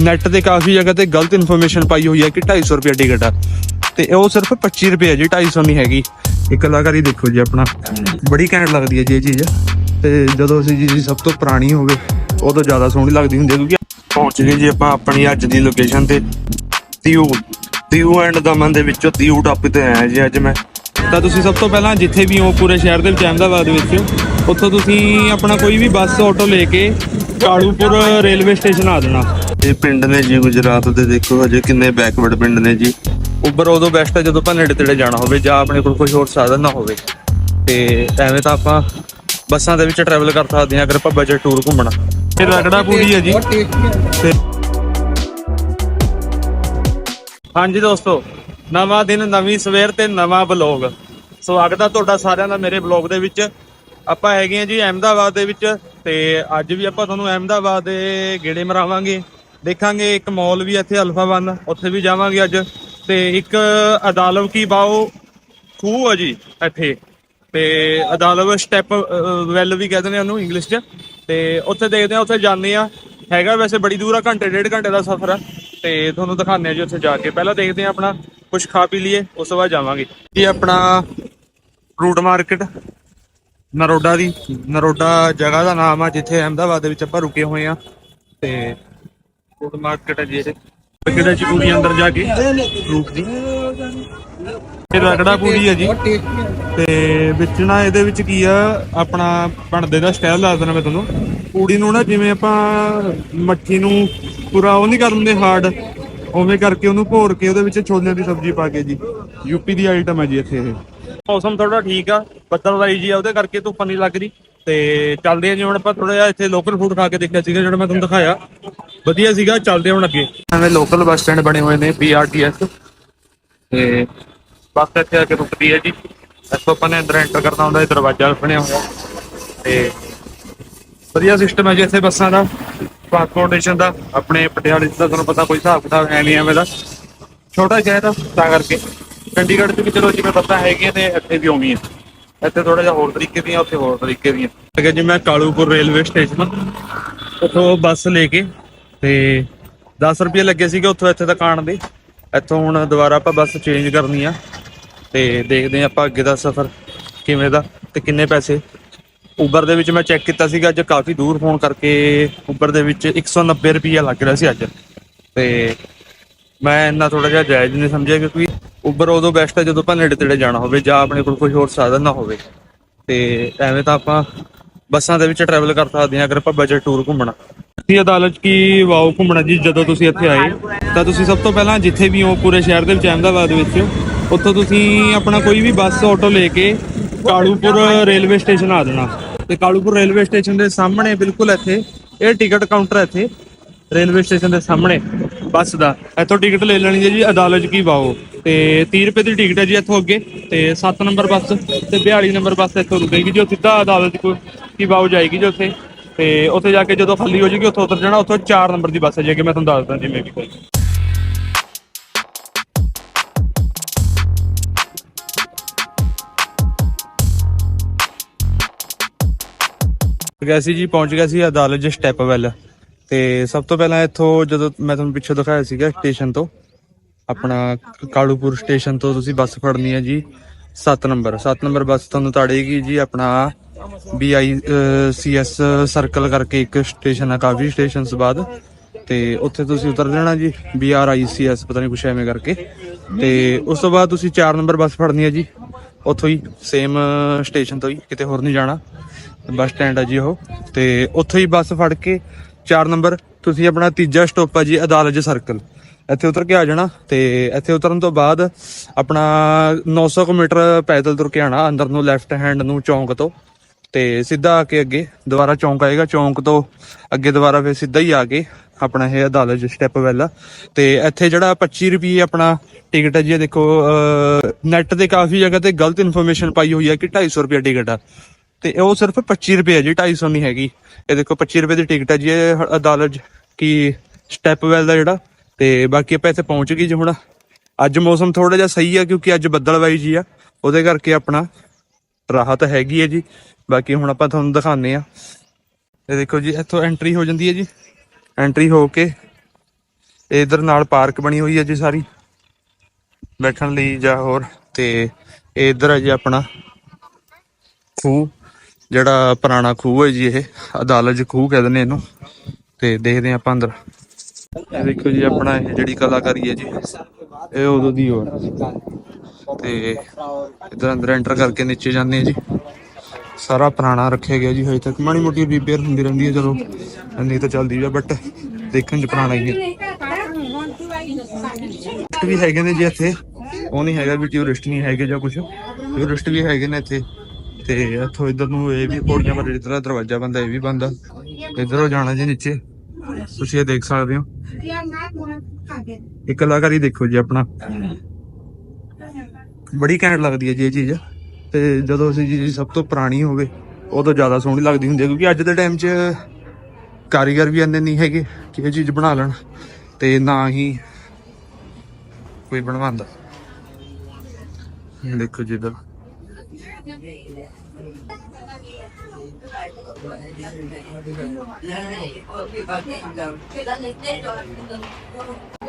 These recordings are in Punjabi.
ਨੈਟ ਤੇ ਕਾਫੀ ਜਗ੍ਹਾ ਤੇ ਗਲਤ ਇਨਫੋਰਮੇਸ਼ਨ ਪਾਈ ਹੋਈ ਹੈ ਕਿ 250 ਰੁਪਏ ਟਿਕਟ ਆ। ਤੇ ਉਹ ਸਿਰਫ 25 ਰੁਪਏ ਹੈ ਜੀ 250 ਨਹੀਂ ਹੈਗੀ। ਇਹ ਕਲਾਕਾਰੀ ਦੇਖੋ ਜੀ ਆਪਣਾ। ਬੜੀ ਘੈਂਟ ਲੱਗਦੀ ਹੈ ਜੀ ਇਹ ਚੀਜ਼। ਤੇ ਜਦੋਂ ਅਸੀਂ ਜੀ ਸਭ ਤੋਂ ਪੁਰਾਣੀ ਹੋਵੇ, ਉਦੋਂ ਜ਼ਿਆਦਾ ਸੋਹਣੀ ਲੱਗਦੀ ਹੁੰਦੀ ਹੈ ਕਿਉਂਕਿ ਪਹੁੰਚ ਗਏ ਜੀ ਆਪਾਂ ਆਪਣੀ ਅੱਜ ਦੀ ਲੋਕੇਸ਼ਨ ਤੇ। ਤਿਊ ਤਿਊ ਐਂਡ ਦਮਨ ਦੇ ਵਿੱਚੋਂ ਤਿਊ ਟਾਪ ਤੇ ਆਇਆ ਜੀ ਅੱਜ ਮੈਂ। ਤਾਂ ਤੁਸੀਂ ਸਭ ਤੋਂ ਪਹਿਲਾਂ ਜਿੱਥੇ ਵੀ ਹੋ, ਪੂਰੇ ਸ਼ਹਿਰ ਦੇ ਵਿੱਚ, ਅਹਿਮਦਾਬਾਦ ਵਿੱਚ ਉੱਥੋਂ ਤੁਸੀਂ ਆਪਣਾ ਕੋਈ ਵੀ ਬੱਸ, ਆਟੋ ਲੈ ਕੇ ਕਾਲੂਪੁਰ ਰੇਲਵੇ ਸਟੇਸ਼ਨ ਆ ਜਾਣਾ। ਇਹ ਪਿੰਡ ਨੇ ਜੀ, ਗੁਜਰਾਤ ਦੇ ਦੇਖੋ ਹਜੇ ਕਿੰਨੇ ਬੈਕਵਰਡ ਪਿੰਡ ਨੇ ਜੀ। ਉਬਰ ਉਦੋਂ ਬੈਸਟ ਹੈ ਜਦੋਂ ਆਪਾਂ ਨੇੜੇ ਤੇੜੇ ਜਾਣਾ ਹੋਵੇ ਜਾਂ ਆਪਣੇ ਕੋਲ ਕੋਈ ਹੋਰ ਸਾਧਨ ਨਾ ਹੋਵੇ। ਤੇ ਐਵੇਂ ਤਾਂ ਆਪਾਂ ਬੱਸਾਂ ਦੇ ਵਿੱਚ ਟਰੈਵਲ ਕਰ ਸਕਦੇ ਹਾਂ ਅਗਰ ਆਪਾਂ ਬਜਟ ਟੂਰ ਘੁੰਮਣਾ। ਇਹ ਰਗੜਾ ਪੂਰੀ ਹੈ ਜੀ। ਤੇ ਹਾਂਜੀ ਦੋਸਤੋ, ਨਵਾਂ ਦਿਨ, ਨਵੀਂ ਸਵੇਰ ਤੇ ਨਵਾਂ ਬਲੌਗ ਸਵਾਗਤ ਆ ਤੁਹਾਡਾ ਸਾਰਿਆਂ ਦਾ ਮੇਰੇ ਬਲੌਗ ਦੇ ਵਿੱਚ। ਆਪਾਂ ਹੈਗੇ ਆ ਜੀ ਅਹਿਮਦਾਬਾਦ ਦੇ ਵਿੱਚ ਤੇ ਅੱਜ ਵੀ ਆਪਾਂ ਤੁਹਾਨੂੰ ਅਹਿਮਦਾਬਾਦ ਦੇ ਗੇੜੇ ਮਰਾਵਾਂਗੇ। ਦੇਖਾਂਗੇ ਇੱਕ ਮਾਲ ਵੀ ਇੱਥੇ ਅਲਫਾ ਵਨ, ਉੱਥੇ ਵੀ ਜਾਵਾਂਗੇ ਅੱਜ। ਤੇ ਇੱਕ ਅਦਾਲਵ ਕੀ ਬਾਓ ਖੂਹ ਆ ਜੀ ਇੱਥੇ। ਤੇ ਅਦਾਲਵ ਸਟੈਪ ਵੈਲ ਵੀ ਕਹਿੰਦੇ ਨੇ ਉਹਨੂੰ ਇੰਗਲਿਸ਼ 'ਚ। ਤੇ ਉੱਥੇ ਦੇਖਦੇ ਆ, ਉੱਥੇ ਜਾਂਦੇ ਆ। ਹੈਗਾ ਵੈਸੇ ਬੜੀ ਦੂਰ ਆ, ਘੰਟੇ, ਡੇਢ ਘੰਟੇ ਦਾ ਸਫ਼ਰ ਆ। ਤੇ ਤੁਹਾਨੂੰ ਦਿਖਾਉਂਦੇ ਆ ਜੀ ਉੱਥੇ ਜਾ ਕੇ। ਪਹਿਲਾਂ ਦੇਖਦੇ ਆ ਆਪਣਾ ਕੁਝ ਖਾ ਪੀ ਲਈਏ, ਉਸ ਤੋਂ ਬਾਅਦ ਜਾਵਾਂਗੇ। ਇਹ ਆਪਣਾ ਰੂਟ ਮਾਰਕੀਟ, ਨਰੋਡਾ ਦੀ। ਨਰੋਡਾ ਜਗ੍ਹਾ ਦਾ ਨਾਮ ਆ, ਜਿੱਥੇ ਅਹਿਮਦਾਬਾਦ ਦੇ ਵਿੱਚ ਆਪਾਂ ਰੁਕੇ ਹੋਏ ਆ। ਤੇ ਫਰੂਟ ਮਾਰਕੀਟ ਹੈ ਜੀ ਇਹ। ਕਿਹੜਾ ਜੀ ਅੰਦਰ ਜਾ ਕੇ ਫਰੂਟ ਦੀ। ਇਹ ਰਗੜਾ ਪੂਰੀ ਹੈ ਜੀ। ਤੇ ਵਿੱਚ ਨਾ ਇਹਦੇ ਵਿੱਚ ਕੀ ਆ, ਆਪਣਾ ਬਣਦੇ ਦਾ ਸਟਾਈਲ ਦੱਸ ਦਿੰਦਾ ਮੈਂ ਤੁਹਾਨੂੰ। ਪੂੜੀ ਨੂੰ ਨਾ ਜਿਵੇਂ ਆਪਾਂ ਮੱਠੀ ਨੂੰ ਪੂਰਾ ਉਹ ਨਹੀਂ ਕਰ ਦਿੰਦੇ ਹਾਰਡ ਉਵੇਂ ਕਰਕੇ ਉਹਨੂੰ ਭੋਰ ਕੇ ਉਹਦੇ ਵਿੱਚ ਛੋਲਿਆਂ ਦੀ ਸਬਜ਼ੀ ਪਾ ਕੇ ਜੀ। ਯੂਪੀ ਦੀ ਆਈਟਮ ਹੈ ਜੀ ਇੱਥੇ ਇਹ। ਮੌਸਮ ਥੋੜਾ ਠੀਕ ਆ ਬੱਦਲਵਾਈ ਜੀ ਆ, ਉਹਦੇ ਕਰਕੇ ਧੁੱਪ ਨਹੀਂ ਲੱਗ ਰਹੀ ਤੇ ਚੱਲਦੇ ਆ ਜੀ ਆਪਾਂ ਥੋੜਾ ਜਿਹਾ ਇੱਥੇ ਲੋਕਲ ਫੂਡ ਖਾ ਕੇ ਦੇਖਿਆ ਸੀਗਾ, ਜਿਹੜਾ ਮੈਂ ਤੁਹਾਨੂੰ ਦਿਖਾਇਆ। ਵਧੀਆ ਸੀਗਾ ਚੱਲਦੇ ਹੁਣ ਅੱਗੇ। ਐਵੇਂ ਲੋਕਲ ਬੱਸ ਸਟੈਂਡ ਬਣੇ ਹੋਏ ਨੇ BRTS ਤੇ ਬੱਸ ਇੱਥੇ ਆ ਕੇ ਰੁਕਦੀ ਹੈ ਜੀ। ਇੱਥੋਂ ਆਪਾਂ ਨੇ ਅੰਦਰ ਐਂਟਰ ਕਰਨਾ ਹੁੰਦਾ ਇਹ ਦਰਵਾਜ਼ਾ ਬਣਿਆ ਹੋਇਆ ਤੇ ਵਧੀਆ ਸਿਸਟਮ ਹੈ ਜੀ ਇੱਥੇ ਬੱਸਾਂ ਦਾ ਟ੍ਰਾਂਸਪੋਰਟੇਸ਼ਨ ਦਾ ਆਪਣੇ ਪਟਿਆਲੇ ਤਾਂ ਤੁਹਾਨੂੰ ਪਤਾ ਕੋਈ ਹਿਸਾਬ ਕਿਤਾਬ ਹੈ ਨਹੀਂ ਐਵੇਂ ਦਾ। ਛੋਟਾ ਸ਼ਹਿਰ ਆ ਤਾਂ ਕਰਕੇ। ਚੰਡੀਗੜ੍ਹ 'ਚ ਵੀ ਚਲੋ ਜਿਵੇਂ ਬੱਸਾਂ ਹੈਗੀਆਂ ਨੇ ਇੱਥੇ ਵੀ ਉਵੇਂ ਹੀ ਇੱਥੇ ਥੋੜਾ ਜਿਹਾ ਹੋਰ ਤਰੀਕੇ ਦੀਆਂ ਉੱਥੇ ਹੋਰ ਤਰੀਕੇ ਦੀਆਂ। ਹੈ ਜੀ ਮੈਂ ਕਾਲੂਪੁਰ ਰੇਲਵੇ ਸਟੇਸ਼ਨ ਉੱਥੋਂ ਬੱਸ ਲੈ ਕੇ ਤੇ 10 ਰੁਪਏ ਲੱਗੇ ਸੀਗੇ ਉੱਥੋਂ ਇੱਥੇ ਤੱਕ ਆਉਣ ਦੇ। ਇੱਥੋਂ ਹੁਣ ਦੁਬਾਰਾ ਆਪਾਂ ਬੱਸ ਚੇਂਜ ਕਰਨੀ ਆ। ਤੇ ਦੇਖਦੇ ਹਾਂ ਆਪਾਂ ਅੱਗੇ ਦਾ ਸਫ਼ਰ ਕਿਵੇਂ ਦਾ ਤੇ ਕਿੰਨੇ ਪੈਸੇ। ਉਬਰ ਦੇ ਵਿੱਚ ਮੈਂ ਚੈੱਕ ਕੀਤਾ ਸੀਗਾ, ਅੱਜ ਕਾਫੀ ਦੂਰ ਫੋਨ ਕਰਕੇ ਉਬਰ ਦੇ ਵਿੱਚ 190 ਰੁਪਏ ਲੱਗ ਰਿਹਾ ਸੀ ਅੱਜ। ਤੇ ਮੈਂ ਇੰਨਾ ਥੋੜਾ ਜਿਹਾ ਜਾਇਜ਼ ਨਹੀਂ ਸਮਝਿਆ ਕਿਉਂਕਿ ਉਬਰ ਉਦੋਂ ਬੈਸਟ ਹੈ ਜਦੋਂ ਆਪਾਂ ਨੇੜੇ ਤੇੜੇ ਜਾਣਾ ਹੋਵੇ ਜਾਂ ਆਪਣੇ ਕੋਲ ਕੋਈ ਹੋਰ ਸਾਧਨ ਨਾ ਹੋਵੇ। ਤੇ ਐਵੇਂ ਤਾਂ ਆਪਾਂ ਬੱਸਾਂ ਦੇ ਵਿੱਚ ਟਰੈਵਲ ਕਰ ਸਕਦੇ ਹਾਂ, ਅਗਰ ਆਪਾਂ ਬਜਟ ਟੂਰ ਘੁੰਮਣਾ। ਤੁਸੀਂ ਅਦਾਲਤ ਕੀ ਵਾਓ ਘੁੰਮਣਾ ਜੀ ਜਦੋਂ ਤੁਸੀਂ ਇੱਥੇ ਆਏ? ਤਾਂ ਤੁਸੀਂ ਸਭ ਤੋਂ ਪਹਿਲਾਂ ਜਿੱਥੇ ਵੀ ਹੋ ਪੂਰੇ ਸ਼ਹਿਰ ਦੇ ਵਿੱਚ, ਅਹਿਮਦਾਬਾਦ ਵਿੱਚ, ਉੱਥੋਂ ਤੁਸੀਂ ਆਪਣਾ ਕੋਈ ਵੀ ਬੱਸ, ਆਟੋ ਲੈ ਕੇ ਕਾਲੂਪੁਰ ਰੇਲਵੇ ਸਟੇਸ਼ਨ ਆ ਜਾਣਾ। ਤੇ ਕਾਲੂਪੁਰ ਰੇਲਵੇ ਸਟੇਸ਼ਨ ਦੇ ਸਾਹਮਣੇ ਬਿਲਕੁਲ ਇੱਥੇ, ਇਹ ਟਿਕਟ ਕਾਊਂਟਰ ਇੱਥੇ, ਰੇਲਵੇ ਸਟੇਸ਼ਨ ਦੇ ਸਾਹਮਣੇ ਬੱਸ ਦਾ। ਇੱਥੋਂ ਟਿਕਟ ਲੈ ਲੈਣੀ ਹੈ ਜੀ, ਅਦਾਲਤ ਕੀ ਵਾਓ? ਤੇ 30 ਰੁਪਏ ਦੀ ਟਿਕਟ ਹੈ ਜੀ ਇੱਥੋਂ ਅੱਗੇ, ਤੇ 7 ਨੰਬਰ ਬੱਸ ਤੇ 42 ਨੰਬਰ ਬੱਸ ਇੱਥੋਂ ਰੁਕੇਗੀ ਜੋ ਸਿੱਧਾ ਅਦਾਲਤ ਕੀ ਵਾਓ ਜਾਏਗੀ ਜੀ ਉੱਥੇ। ਤੇ ਉੱਥੇ ਜਾ ਕੇ ਜਦੋਂ ਖਾਲੀ ਹੋ ਜਾਏਗੀ, ਉੱਥੋਂ ਉਤਰ ਜਾਣਾ, ਉੱਥੋਂ 4 ਨੰਬਰ ਦੀ ਬੱਸ ਹੈ ਜੀ ਅੱਗੇ ਮੈਂ ਤੁਹਾਨੂੰ ਦੱਸਦਾ ਜਿਵੇਂ ਵੀ ਕੋਈ। ਗਿਆ ਸੀ ਜੀ, ਪਹੁੰਚ ਗਿਆ ਸੀ ਅਦਾਲਤ ਜੀ ਸਟੈਪ ਵੈਲ। ਤੇ ਸਭ ਤੋਂ ਪਹਿਲਾਂ ਇੱਥੋਂ ਜਦੋਂ ਮੈਂ ਤੁਹਾਨੂੰ ਪਿੱਛੇ ਦਿਖਾਇਆ ਸੀਗਾ ਸਟੇਸ਼ਨ ਤੋਂ, ਆਪਣਾ ਕਾਲੂਪੁਰ ਸਟੇਸ਼ਨ ਤੋਂ ਤੁਸੀਂ ਬੱਸ ਫੜਨੀ ਹੈ ਜੀ 7 ਨੰਬਰ। 7 ਨੰਬਰ ਬੱਸ ਤੁਹਾਨੂੰ ਤਾੜੇਗੀ ਜੀ ਆਪਣਾ BI CS ਸਰਕਲ ਕਰਕੇ ਇੱਕ ਸਟੇਸ਼ਨ ਆ ਕਾਫੀ ਸਟੇਸ਼ਨਸ ਬਾਅਦ। ਤੇ ਉੱਥੇ ਤੁਸੀਂ ਉਤਰ ਜਾਣਾ ਜੀ BRICS ਪਤਾ ਨਹੀਂ ਕੁਛ ਐਵੇਂ ਕਰਕੇ। ਤੇ ਉਸ ਤੋਂ ਬਾਅਦ ਤੁਸੀਂ 4 ਨੰਬਰ ਬੱਸ ਫੜਨੀ ਹੈ ਜੀ, ਉੱਥੋਂ ਹੀ ਸੇਮ ਸਟੇਸ਼ਨ ਤੋਂ ਹੀ, ਕਿਤੇ ਹੋਰ ਨਹੀਂ ਜਾਣਾ। ਬੱਸ ਸਟੈਂਡ ਆ ਜੀ ਉਹ। ਤੇ ਉੱਥੋਂ ਹੀ ਬੱਸ ਫੜ ਕੇ 4 ਨੰਬਰ ਤੁਸੀਂ ਆਪਣਾ ਤੀਜਾ ਸਟਾਪ ਆ ਜੀ, ਅਦਾਲਜ ਸਰਕਲ ਇੱਥੇ ਉਤਰ ਕੇ ਆ ਜਾਣਾ, ਤੇ ਇੱਥੇ ਉਤਰਨ ਤੋਂ ਬਾਅਦ ਆਪਣਾ 900 ਕੁ ਮੀਟਰ ਪੈਦਲ ਤੁਰ ਕੇ ਆਣਾ, ਅੰਦਰ ਨੂੰ ਲੈਫਟ ਹੈਂਡ ਨੂੰ ਚੌਂਕ ਤੋਂ। ਤੇ ਸਿੱਧਾ ਆ ਕੇ ਅੱਗੇ ਦੁਬਾਰਾ ਚੌਂਕ ਆਏਗਾ। ਚੌਂਕ ਤੋਂ ਅੱਗੇ ਦੁਬਾਰਾ ਫਿਰ ਸਿੱਧਾ ਹੀ ਆ ਕੇ ਆਪਣਾ ਇਹ ਅਦਾਲਤ ਸਟੈਪ ਵੈਲ ਤੇ ਇੱਥੇ ਜਿਹੜਾ 25 ਰੁਪਏ ਆਪਣਾ ਟਿਕਟ ਹੈ ਜੀ ਦੇਖੋ ਨੈਟ ਤੇ ਕਾਫੀ ਜਗ੍ਹਾ ਤੇ ਗਲਤ ਇਨਫੋਰਮੇਸ਼ਨ ਪਾਈ ਹੋਈ ਹੈ ਕਿ 250 ਰੁਪਏ ਟਿਕਟ ਆ। ਤੇ ਉਹ ਸਿਰਫ 25 ਰੁਪਏ ਹੈ ਜੀ 250 ਨਹੀਂ ਹੈਗੀ। ਇਹ ਦੇਖੋ 25 ਰੁਪਏ ਦੀ ਟਿਕਟ ਹੈ ਜੀ, ਇਹ ਅਦਾਲਤ ਕੀ ਸਟੈਪ ਵੈਲ ਦਾ ਜਿਹੜਾ। ਤੇ ਬਾਕੀ ਆਪਾਂ ਇੱਥੇ ਪਹੁੰਚ ਗਏ ਜੀ ਹੁਣ। ਅੱਜ ਮੌਸਮ ਥੋੜਾ ਜਿਹਾ ਸਹੀ ਆ, ਕਿਉਂਕਿ ਅੱਜ ਬੱਦਲਵਾਈ ਜੀ ਆ। ਉਹਦੇ ਕਰਕੇ ਆਪਣਾ ਰਾਹਤ ਹੈਗੀ ਹੈ ਜੀ। ਬਾਕੀ ਹੁਣ ਆਪਾਂ ਤੁਹਾਨੂੰ ਦਿਖਾਉਂਦੇ ਆ ਇਹ ਦੇਖੋ ਜੀ, ਇੱਥੋਂ ਐਂਟਰੀ ਹੋ ਜਾਂਦੀ ਹੈ ਜੀ। ਐਂਟਰੀ ਹੋ ਕੇ ਇਧਰ ਨਾਲ ਪਾਰਕ ਬਣੀ ਹੋਈ ਹੈ ਜੀ ਸਾਰੀ। ਬੈਠਣ ਲਈ ਜਾਂ ਹੋਰ ਤੇ ਇਧਰ ਹੈ ਜੀ ਆਪਣਾ ਖੂਹ, ਜਿਹੜਾ ਪੁਰਾਣਾ ਖੂਹ ਹੈ ਜੀ ਇਹ ਅਦਾਲਤ ਖੂਹ ਕਹਿੰਦੇ ਨੇ ਇਹਨੂੰ। ਤੇ ਦੇਖਦੇ ਹਾਂ ਆਪਾਂ ਅੰਦਰ। ਇਹ ਦੇਖੋ ਜੀ ਆਪਣਾ ਇਹ ਜਿਹੜੀ ਕਲਾਕਾਰੀ ਹੈ ਜੀ, ਇਹ ਉਦੋਂ ਦੀ ਹੋਰ। ਤੇ ਇਧਰ ਅੰਦਰ ਐਂਟਰ ਕਰਕੇ ਨੀਚੇ ਜਾਂਦੇ ਆ ਜੀ। ਸਾਰਾ ਪੁਰਾਣਾ ਰੱਖਿਆ ਗਿਆ ਜੀ ਹਜੇ ਤੱਕ। ਮਾੜੀ ਮੋਟੀ ਰਿਪੇਅਰ ਹੁੰਦੀ ਰਹਿੰਦੀ ਹੈ ਚਲੋ। ਨਹੀਂ ਤਾਂ ਚੱਲਦੀ ਹੈ ਬਟ ਦੇਖਣ 'ਚ ਪੁਰਾਣਾ ਹੀ ਹੈ। ਟੂਰਿਸਟ ਵੀ ਹੈਗੇ ਨੇ ਜੀ ਇੱਥੇ। ਉਹ ਨਹੀਂ ਹੈਗਾ ਵੀ ਟੂਰਿਸਟ ਨਹੀਂ ਹੈਗੇ ਜਾਂ ਕੁਝ ਟੂਰਿਸਟ ਵੀ ਹੈਗੇ ਨੇ ਇੱਥੇ। ਤੇ ਇੱਥੋਂ ਇਧਰ ਨੂੰ ਇਹ ਵੀ ਪੌੜੀਆਂ ਪਰ ਇਧਰ ਦਰਵਾਜ਼ਾ ਬੰਦਾ, ਇਹ ਵੀ ਬੰਦਾ ਇਧਰੋਂ ਜਾਣਾ ਜੀ ਨੀਚੇ। ਤੁਸੀਂ ਇਹ ਦੇਖ ਸਕਦੇ ਹੋ। ਇਹ ਕਲਾਕਾਰੀ ਦੇਖੋ ਜੀ ਆਪਣਾ। ਬੜੀ ਘੈਂਟ ਲੱਗਦੀ ਹੈ ਜੀ ਇਹ ਚੀਜ਼। ਤੇ ਜਦੋਂ ਅਸੀਂ ਜੀ ਸਭ ਤੋਂ ਪੁਰਾਣੀ ਹੋਵੇ ਉਦੋਂ ਜ਼ਿਆਦਾ ਸੋਹਣੀ ਲੱਗਦੀ ਹੁੰਦੀ ਹੈ ਕਿਉਂਕਿ ਅੱਜ ਦੇ ਟਾਈਮ 'ਚ ਕਾਰੀਗਰ ਵੀ ਇੰਨੇ ਨਹੀਂ ਹੈਗੇ ਕਿ ਇਹ ਚੀਜ਼ ਬਣਾ ਲੈਣ ਤੇ ਨਾ ਹੀ ਕੋਈ ਬਣਵਾਉਂਦਾ। ਦੇਖੋ ਜੀ ਇੱਧਰ।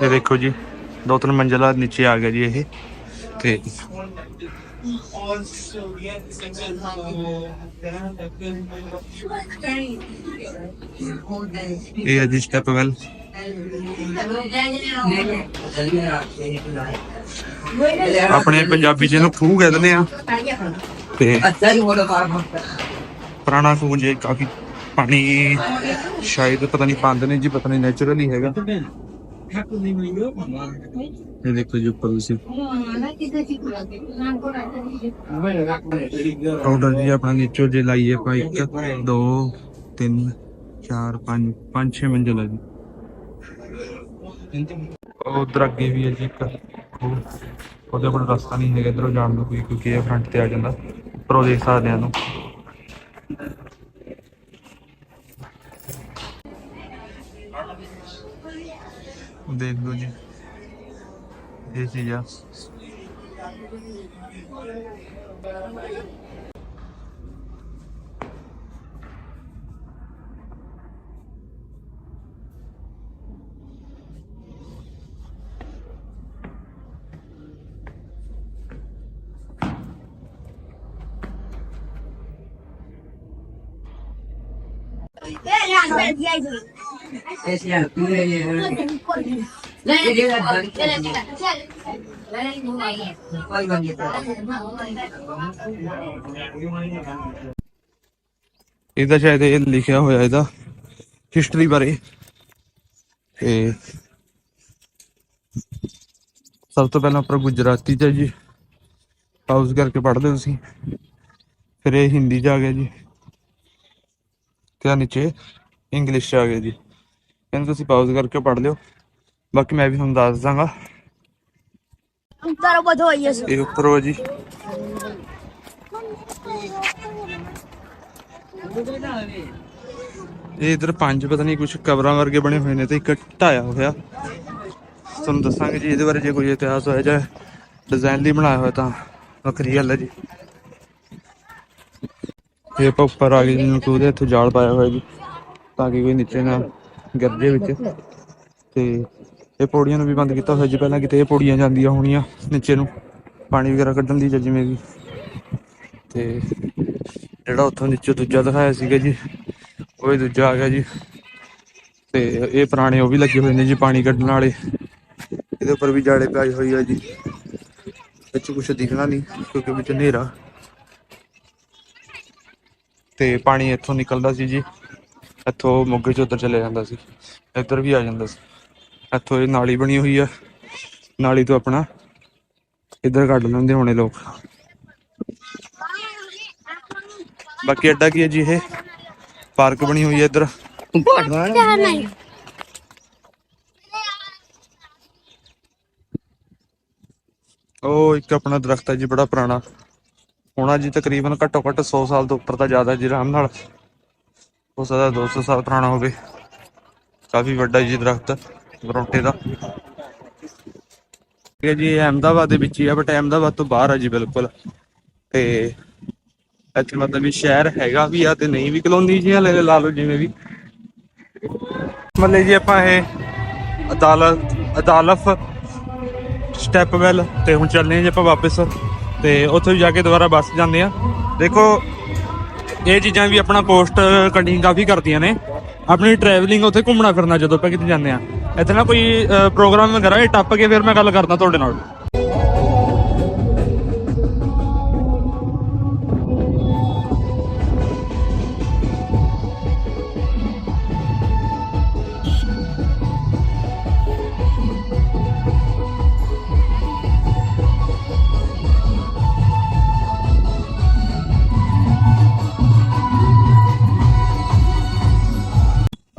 ਇਹ ਦੇਖੋ ਜੀ, ਦੋ ਤਿੰਨ ਮੰਜ਼ਲਾ ਨੀਚੇ ਆ ਗਿਆ ਜੀ ਇਹ ਤੇ ਇਹ ਹੈ ਜੀ ਸਟੈਪ ਵੈਲ ਆਪਣੇ ਪੰਜਾਬੀ ਚ ਇਹਨੂੰ ਖੂਹ ਕਹਿ ਦਿੰਦੇ ਆ ਤੇ ਪੁਰਾਣਾ ਖੂਹ ਜੇ ਕਾਫੀ ਪਾਣੀ ਸ਼ਾਇਦ ਪਤਾ ਨਹੀਂ ਪਾਉਂਦੇ ਨੇ ਜੀ ਪਤਾ ਨਹੀਂ ਨੇਚਰਲੀ ਹੈਗਾ ਇਹ ਦੇਖੋ ਜੀ ਉੱਪਰ ਤੁਸੀਂ ਆਰਡਰ ਜੀ ਆਪਣਾ ਨੀਚੋ ਜੇ ਲਾਈਏ ਆਪਾਂ 1 2 3 4 5 5 6 ਮੰਜ਼ਿਲ ਹੈ ਜੀ। ਉਹ ਉਧਰ ਅੱਗੇ ਵੀ ਹੈ ਜੀ ਇੱਕ। ਉਹਦੇ ਕੋਲ ਰਸਤਾ ਨਹੀਂ ਹੈਗਾ, ਇਧਰੋਂ ਜਾਣ ਦਾ ਕੋਈ, ਕਿਉਂਕਿ ਇਹ ਫਰੰਟ ਤੇ ਆ ਜਾਂਦਾ। ਉੱਪਰੋਂ ਦੇਖ ਸਕਦੇ ਆ ਨੂੰ देख लो जी ये चीज Yeah, yeah, yeah, yeah. ਦੇਖ ਲਓ ਜੀ ਇਹ ਚੀਜ਼ ਆ ਇਹਦਾ ਸ਼ਾਇਦ ਇਹ ਲਿਖਿਆ ਹੋਇਆ ਇਹਦਾ ਹਿਸਟਰੀ ਬਾਰੇ। ਤੇ ਸਭ ਤੋਂ ਪਹਿਲਾਂ ਉੱਪਰ ਗੁਜਰਾਤੀ ਚ ਜੀ। ਪਾਉਜ਼ ਕਰਕੇ ਪੜ੍ਹਦੇ ਤੁਸੀਂ ਫਿਰ ਇਹ ਹਿੰਦੀ ਚ ਆ ਗਿਆ ਜੀ। ਤੇ ਆ ਨੀਚੇ ਇੰਗਲਿਸ਼ ਚ ਆ ਗਿਆ ਜੀ। ਇਹਨੂੰ ਤੁਸੀਂ ਪਾਉਜ਼ ਕਰਕੇ ਪੜ੍ਹ ਲਿਓ। ਬਾਕੀ ਮੈਂ ਵੀ ਤੁਹਾਨੂੰ ਦੱਸ ਦਾਂਗਾ। Taruh bodoh ya. ਇਹ ਉੱਪਰ ਹੋ ਜੀ। ਇਹ ਇਧਰ ਪੰਜ ਪਤਾ ਨਹੀਂ ਕੁਝ ਕਬਰਾਂ ਵਰਗੇ ਬਣੇ ਹੋਏ ਨੇ ਤੇ ਇੱਕ ਢਾਇਆ ਹੋਇਆ। ਤੁਹਾਨੂੰ ਦੱਸਾਂਗੇ ਜੀ ਇਹਦੇ ਬਾਰੇ ਜੇ ਕੋਈ ਇਤਿਹਾਸ ਹੋਇਆ ਜਾਂ ਡਿਜ਼ਾਈਨ ਲਈ ਬਣਾਇਆ ਹੋਇਆ ਤਾਂ ਵੱਖਰੀ ਗੱਲ ਹੈ ਜੀ। ਇਹ ਆਪਾਂ ਉੱਪਰ ਆ ਗਏ ਜਿਹਨੂੰ ਕਿ ਉਹਦੇ ਇੱਥੇ ਜਾਲ ਪਾਇਆ ਹੋਇਆ ਜੀ ਤਾਂ ਕਿ ਕੋਈ ਨੀਚੇ ਨਾ ਗਿਰਜੇ ਵਿੱਚ। ਤੇ ਇਹ ਪੌੜੀਆਂ ਨੂੰ ਵੀ ਬੰਦ ਕੀਤਾ ਹੋਇਆ ਜੀ, ਪਹਿਲਾਂ ਕਿਤੇ ਇਹ ਪੌੜੀਆਂ ਜਾਂਦੀਆਂ ਹੋਣੀਆਂ ਨੀਚੇ ਨੂੰ, ਪਾਣੀ ਵਗੈਰਾ ਕੱਢਣ ਦੀ ਜਾਂ ਜਿਵੇਂ ਵੀ। ਤੇ ਜਿਹੜਾ ਉੱਥੋਂ ਨੀਚੇ ਦੂਜਾ ਦਿਖਾਇਆ ਸੀਗਾ ਜੀ, ਉਹ ਹੀ ਦੂਜਾ ਆ ਗਿਆ ਜੀ। ਤੇ ਇਹ ਪੁਰਾਣੇ ਉਹ ਵੀ ਲੱਗੇ ਹੋਏ ਨੇ ਜੀ ਪਾਣੀ ਕੱਢਣ ਵਾਲੇ। ਇਹਦੇ ਉੱਪਰ ਵੀ ਜਾੜੇ ਪਾਈ ਹੋਈ ਆ ਜੀ। ਵਿੱਚ ਕੁਝ ਦਿਖਣਾ ਨਹੀਂ, ਕਿਉਂਕਿ ਵਿੱਚ ਹਨੇਰਾ। ਤੇ ਪਾਣੀ ਇੱਥੋਂ ਨਿਕਲਦਾ ਸੀ ਜੀ। ਇੱਥੋਂ ਮੋਗੇ ਚ ਉੱਧਰ ਚਲੇ ਜਾਂਦਾ ਸੀ। ਇੱਧਰ ਵੀ ਆ ਜਾਂਦਾ ਸੀ। ਇੱਥੋਂ ਇਹ ਨਾਲੀ ਬਣੀ ਹੋਈ ਆ। ਨਾਲੀ ਤੋਂ ਆਪਣਾ ਇੱਧਰ ਕੱਢ ਲੈਂਦੇ ਹੋਣੇ ਲੋਕ। ਬਾਕੀ ਅੱਡਾ ਕੀ ਹੈ ਜੀ ਇਹ? ਪਾਰਕ ਬਣੀ ਹੋਈ ਹੈ ਇੱਧਰ। ਉਹ ਇੱਕ ਆਪਣਾ ਦਰਖਤ ਹੈ ਜੀ ਬੜਾ ਪੁਰਾਣਾ। ਹੋਣਾ ਜੀ ਤਕਰੀਬਨ ਘੱਟੋ ਘੱਟ 100 ਸਾਲ ਤੋਂ ਉੱਪਰ ਤਾਂ ਜ਼ਿਆਦਾ ਜੀ, ਆਰਾਮ ਨਾਲ। ਹੋ ਸਕਦਾ 200 ਸਾਲ ਪੁਰਾਣਾ ਹੋਵੇ। ਕਾਫੀ ਵੱਡਾ ਜੀ ਦਰਖਤ ਬਰੋਟੇ ਦਾ। ਠੀਕ ਹੈ ਜੀ ਅਹਿਮਦਾਬਾਦ ਦੇ ਵਿੱਚ ਹੀ ਆ ਬਟ ਅਹਿਮਦਾਬਾਦ ਤੋਂ ਬਾਹਰ ਆ ਜੀ ਬਿਲਕੁਲ। ਤੇ ਇੱਥੇ ਮਤਲਬ ਵੀ ਸ਼ਹਿਰ ਹੈਗਾ ਵੀ ਆ ਤੇ ਨਹੀਂ ਵੀ ਕਲੋਨੀ ਜੀ ਲੈ ਲਾ ਲਓ ਜਿਵੇਂ ਵੀ। ਮਤਲਬ ਜੀ ਆਪਾਂ ਇਹ ਅਦਾਲਤ, ਅਦਾਲਫ, ਸਟੈਪਵੈਲ ਤੇ ਹੁਣ ਚੱਲਦੇ ਜੀ ਆਪਾਂ ਵਾਪਸ। ਤੇ ਉੱਥੇ ਵੀ ਜਾ ਕੇ ਦੁਬਾਰਾ ਬੱਸ ਜਾਂਦੇ ਆ ਦੇਖੋ ਇਹ ਚੀਜ਼ਾਂ ਵੀ ਆਪਣਾ ਕੋਸਟ ਕਟਿੰਗ ਕਾਫੀ ਕਰਦੀਆਂ ਨੇ। ਆਪਣੀ ਟਰੈਵਲਿੰਗ ਉੱਥੇ ਘੁੰਮਣਾ ਫਿਰਨਾ ਜਦੋਂ ਆਪਾਂ ਕਿਤੇ ਜਾਂਦੇ ਆ ਇੱਥੇ ਨਾ ਕੋਈ ਪ੍ਰੋਗਰਾਮ ਵਗੈਰਾ ਇਹ ਟੱਪ ਕੇ ਫਿਰ ਮੈਂ ਗੱਲ ਕਰਦਾ ਤੁਹਾਡੇ ਨਾਲ।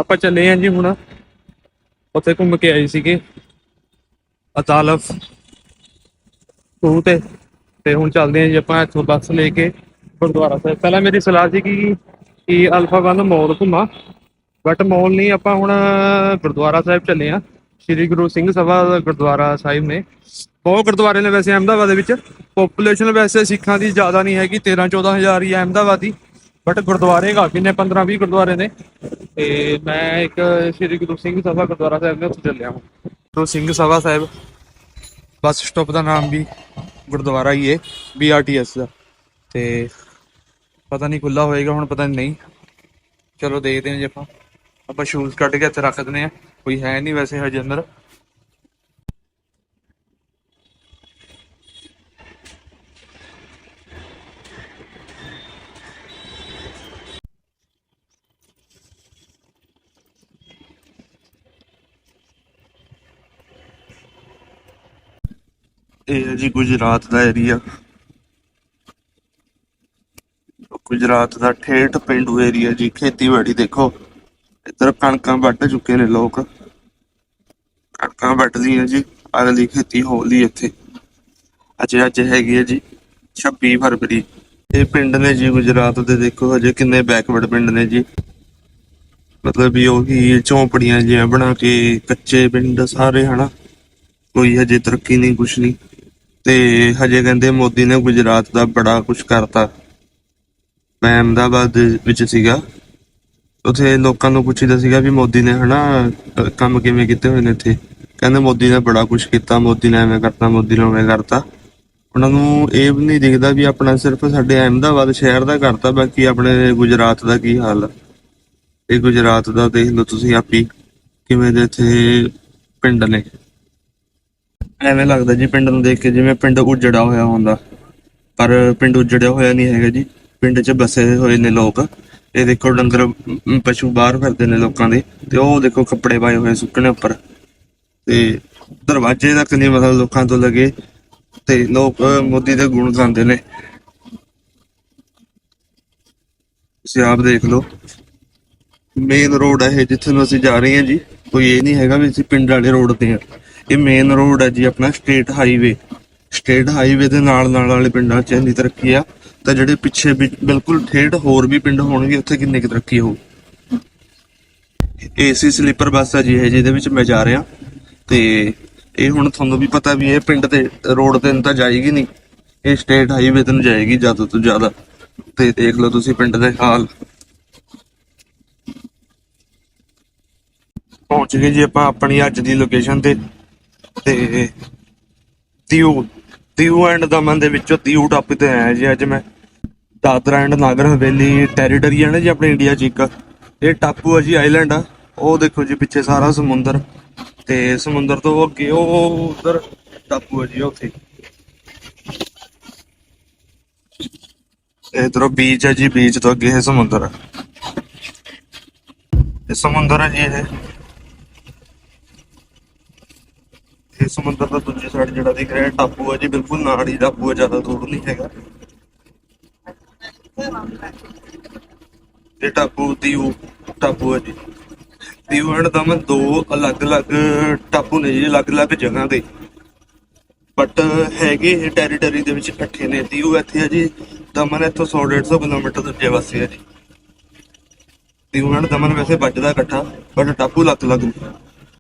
ਆਪਾਂ ਚੱਲੇ ਆਂ ਜੀ ਹੁਣ। ਉੱਥੇ ਘੁੰਮ ਕੇ ਆਏ ਸੀਗੇ। ਅਤਾਲਫ ਟੂ ਤੇ ਤੇ ਹੁਣ ਚੱਲਦੇ ਆਂ ਜੀ ਆਪਾਂ ਇੱਥੋਂ ਬੱਸ ਲੈ ਕੇ ਗੁਰਦੁਆਰਾ ਸਾਹਿਬ। ਪਹਿਲਾਂ ਮੇਰੀ ਸਲਾਹ ਸੀ ਕਿ ਕਿ ਅਲਫਾ ਬੰਦ ਮੌਲ ਘੁੰਮਾ ਬਟ ਮੋਲ ਨਹੀਂ, ਆਪਾਂ ਹੁਣ ਗੁਰਦੁਆਰਾ ਸਾਹਿਬ ਚੱਲੇ ਆਂ। ਸ੍ਰੀ ਗੁਰੂ ਸਿੰਘ ਸਭਾ ਗੁਰਦੁਆਰਾ ਸਾਹਿਬ ਨੇ। ਬਹੁਤ ਗੁਰਦੁਆਰੇ ਨੇ ਵੈਸੇ ਅਹਿਮਦਾਬਾਦ ਦੇ ਵਿੱਚ। ਪੋਪੂਲੇਸ਼ਨ ਵੈਸੇ ਸਿੱਖਾਂ ਦੀ ਜ਼ਿਆਦਾ ਨਹੀਂ ਹੈਗੀ 13 14000 ਹੀ ਹੈ ਅਹਿਮਦਾਬਾਦ ਦੀ। ਬਟ ਗੁਰਦੁਆਰੇ ਕਾਫੀ ਨੇ 15 20 ਗੁਰਦੁਆਰੇ ਨੇ। ਤੇ ਮੈਂ ਇੱਕ ਸ੍ਰੀ ਗੁਰੂ ਸਿੰਘ ਸਭਾ ਗੁਰਦੁਆਰਾ ਸਾਹਿਬ ਦੇ ਉੱਥੇ ਚੱਲਿਆ ਹਾਂ ਗੁਰੂ ਸਿੰਘ ਸਭਾ ਸਾਹਿਬ, ਬੱਸ ਸਟਾਪ ਦਾ ਨਾਮ ਵੀ ਗੁਰਦੁਆਰਾ ਹੀ ਹੈ ਬੀਆਰਟੀਐਸ ਦਾ। ਤੇ ਪਤਾ ਨਹੀਂ ਖੁੱਲਾ ਹੋਏਗਾ, ਹੁਣ ਪਤਾ ਨਹੀਂ। ਚਲੋ ਦੇਖਦੇ ਹਾਂ ਜੇ ਆਪਾਂ। ਆਪਾਂ ਸ਼ੂਜ਼ ਕੱਢ ਕੇ ਇੱਥੇ ਰੱਖ ਦਿੰਦੇ ਆ ਕੋਈ ਹੈ ਨਹੀਂ ਵੈਸੇ ਹਜੇ ਅੰਦਰ। ਇਹ ਹੈ ਜੀ ਗੁਜਰਾਤ ਦਾ ਏਰੀਆ ਗੁਜਰਾਤ ਦਾ ਠੇਠ ਪਿੰਡੂ ਏਰੀਆ ਜੀ, ਖੇਤੀਬਾੜੀ ਦੇਖੋ। ਇੱਧਰ ਕਣਕਾਂ ਵੱਢ ਚੁੱਕੇ ਨੇ ਲੋਕ। ਕਣਕਾਂ ਵੱਢਦੀਆਂ ਜੀ ਅਗਲੀ ਖੇਤੀ ਹੋ ਲਈ ਇੱਥੇ। ਅੱਜ ਅੱਜ ਹੈਗੀ ਹੈ ਜੀ 26 ਫਰਵਰੀ। ਇਹ ਪਿੰਡ ਨੇ ਜੀ ਗੁਜਰਾਤ ਦੇ ਦੇਖੋ, ਹਜੇ ਕਿੰਨੇ ਬੈਕਵਰਡ ਪਿੰਡ ਨੇ ਜੀ। ਮਤਲਬ ਵੀ ਉਹੀ ਝੌਂਪੜੀਆਂ ਜਿਹੀਆਂ ਬਣਾ ਕੇ ਕੱਚੇ ਪਿੰਡ ਸਾਰੇ, ਹਨਾ। ਕੋਈ ਹਜੇ ਤਰੱਕੀ ਨਹੀਂ, ਕੁਛ ਨਹੀਂ। ਤੇ ਹਜੇ ਕਹਿੰਦੇ ਮੋਦੀ ਨੇ ਗੁਜਰਾਤ ਦਾ ਬੜਾ ਕੁਝ ਕਰਤਾ। ਮੈਂ ਅਹਿਮਦਾਬਾਦ ਵਿੱਚ ਸੀਗਾ। ਉਥੇ ਲੋਕਾਂ ਨੂੰ ਪੁੱਛੀਦਾ ਸੀਗਾ ਵੀ ਮੋਦੀ ਨੇ ਹਨਾ ਅਹ ਕੰਮ ਕਿਵੇਂ ਕੀਤੇ ਹੋਏ ਨੇ ਇੱਥੇ? ਕਹਿੰਦੇ ਮੋਦੀ ਨੇ ਬੜਾ ਕੁਝ ਕੀਤਾ, ਮੋਦੀ ਨੇ ਐਵੇਂ ਕਰਤਾ, ਮੋਦੀ ਨੇ ਐਵੇਂ ਕਰਤਾ। ਉਹਨਾਂ ਨੂੰ ਇਹ ਵੀ ਨਹੀਂ ਦਿਖਦਾ ਵੀ ਆਪਣਾ ਸਿਰਫ ਸਾਡੇ ਅਹਿਮਦਾਬਾਦ ਸ਼ਹਿਰ ਦਾ ਕਰਤਾ, ਬਾਕੀ ਆਪਣੇ ਗੁਜਰਾਤ ਦਾ ਕੀ ਹਾਲ ਆ? ਇਹ ਗੁਜਰਾਤ ਦਾ ਦੇਖ ਲਓ ਤੁਸੀਂ ਆਪੀ ਕਿਵੇਂ ਦੇ ਇੱਥੇ ਪਿੰਡ ਨੇ। ਐਵੇਂ ਲੱਗਦਾ ਜੀ ਪਿੰਡ ਨੂੰ ਦੇਖ ਕੇ, ਜਿਵੇਂ ਪਿੰਡ ਉਜੜਾ ਹੋਇਆ ਹੁੰਦਾ। ਪਰ ਪਿੰਡ ਉਜੜਿਆ ਹੋਇਆ ਨਹੀਂ ਹੈਗਾ ਜੀ। ਪਿੰਡ 'ਚ ਬਸੇ ਹੋਏ ਨੇ ਲੋਕ। ਇਹ ਦੇਖੋ ਡੰਗਰ ਪਸ਼ੂ ਬਾਹਰ ਫਿਰਦੇ ਨੇ ਲੋਕਾਂ ਦੇ। ਤੇ ਉਹ ਦੇਖੋ ਕੱਪੜੇ ਪਾਏ ਹੋਏ ਸੁੱਕਣੇ ਉੱਪਰ। ਤੇ ਦਰਵਾਜ਼ੇ ਤੱਕ ਨਹੀਂ ਮਤਲਬ ਲੋਕਾਂ ਤੋਂ ਲੱਗੇ। ਤੇ ਲੋਕ ਮੋਦੀ ਦੇ ਗੁਣ ਗਾਉਂਦੇ ਨੇ। ਤੁਸੀਂ ਆਪ ਦੇਖ ਲਓ। ਮੇਨ ਰੋਡ ਹੈ ਇਹ, ਜਿੱਥੇ ਨੂੰ ਅਸੀਂ ਜਾ ਰਹੇ ਹਾਂ ਜੀ। ਕੋਈ ਇਹ ਨਹੀਂ ਹੈਗਾ ਵੀ ਅਸੀਂ ਪਿੰਡ ਵਾਲੇ ਰੋਡ ਤੇ ਹਾਂ। ਇਹ ਮੇਨ ਰੋਡ ਹੈ ਜੀ ਆਪਣਾ ਸਟੇਟ ਹਾਈਵੇ ਸਟੇਟ ਹਾਈਵੇ ਦੇ ਨਾਲ ਨਾਲ ਵਾਲੇ ਪਿੰਡਾਂ 'ਚ ਇੰਨੀ ਤਰੱਕੀ ਆ, ਤਾਂ ਜਿਹੜੇ ਪਿੱਛੇ ਬਿਲਕੁਲ ਠੇਠ ਹੋਰ ਵੀ ਪਿੰਡ ਹੋਣਗੇ, ਉੱਥੇ ਕਿੰਨੀ ਕੁ ਤਰੱਕੀ ਹੋਊ? ਏਸੀ ਸਲੀਪਰ ਬੱਸ ਆ ਜੀ ਇਹ, ਜਿਹਦੇ ਵਿੱਚ ਮੈਂ ਜਾ ਰਿਹਾ। ਤੇ ਇਹ ਹੁਣ ਤੁਹਾਨੂੰ ਵੀ ਪਤਾ ਵੀ ਇਹ ਪਿੰਡ ਤੇ, ਰੋਡ ਤੇ ਤਾਂ ਜਾਏਗੀ ਨਹੀਂ। ਇਹ ਸਟੇਟ ਹਾਈਵੇ ਤੇ ਨੂੰ ਜਾਏਗੀ ਜ਼ਿਆਦਾ ਤੋਂ ਜ਼ਿਆਦਾ। ਤੇ ਦੇਖ ਲਓ ਤੁਸੀਂ ਪਿੰਡ ਦੇ ਹਾਲ। ਪਹੁੰਚ ਗਏ ਜੀ ਆਪਾਂ ਆਪਣੀ ਅੱਜ ਦੀ ਲੋਕੇਸ਼ਨ ਤੇ। ਤੇ ਦਿਊ ਦਿਊ ਐਂਡ ਦਮਨ ਦੇ ਵਿੱਚੋਂ ਦਿਊ ਟਾਪੀ ਤੇ ਆਇਆ ਜੀ ਅੱਜ ਮੈਂ। Dadra and Nagar Haveli territory ਹੈ ਨਾ ਜੀ ਆਪਣੇ ਇੰਡੀਆ 'ਚ ਇੱਕ। ਇਹ ਟਾਪੂ ਹੈ ਜੀ ਆਈਲੈਂਡ ਆ। ਉਹ ਦੇਖੋ ਜੀ ਪਿੱਛੇ ਸਾਰਾ ਸਮੁੰਦਰ। ਤੇ ਸਮੁੰਦਰ ਤੋਂ ਅੱਗੇ ਉਹ ਉਧਰ ਟਾਪੂ ਆ ਜੀ ਉੱਥੇ। ਇਧਰੋਂ ਬੀਚ ਹੈ ਜੀ ਬੀਚ ਤੋਂ ਅੱਗੇ ਹੈ ਸਮੁੰਦਰ ਇਹ ਸਮੁੰਦਰ ਹੈ ਜੀ ਇਹ। ਇਹ ਸਮੁੰਦਰ ਦਾ ਦੂਜੀ ਸਾਈਡ ਜਿਹੜਾ ਦਿਖ ਰਿਹਾ, ਟਾਪੂ ਹੈ ਜੀ, ਬਿਲਕੁਲ ਨਾਲ ਟਾਪੂ ਹੈ ਜ਼ਿਆਦਾ ਦੂਰ ਨਹੀਂ ਹੈਗਾ। ਇਹ ਟਾਪੂ, ਦੀਊ, ਟਾਪੂ ਹੈ ਜੀ। ਦੀਊ ਐਂਡ ਦਮਨ ਦੋ ਅਲੱਗ-ਅਲੱਗ ਟਾਪੂ ਨੇ ਜੀ ਅਲੱਗ-ਅਲੱਗ ਜਗ੍ਹਾ ਦੇ ਬਟ ਹੈਗੇ ਇਹ ਟੈਰੀਟਰੀ ਦੇ ਵਿੱਚ ਇਕੱਠੇ ਨੇ। ਦੀਊ ਇੱਥੇ ਹੈ ਜੀ, ਦਮਨ ਇੱਥੋਂ 100 150 ਕਿਲੋਮੀਟਰ ਦੂਜੇ ਪਾਸੇ ਹੈ ਜੀ। ਦੀਊ ਐਂਡ ਦਮਨ ਵੈਸੇ ਵੱਜਦਾ ਇਕੱਠਾ ਬਟ ਟਾਪੂ ਅਲੱਗ ਅਲੱਗ ਨੇ।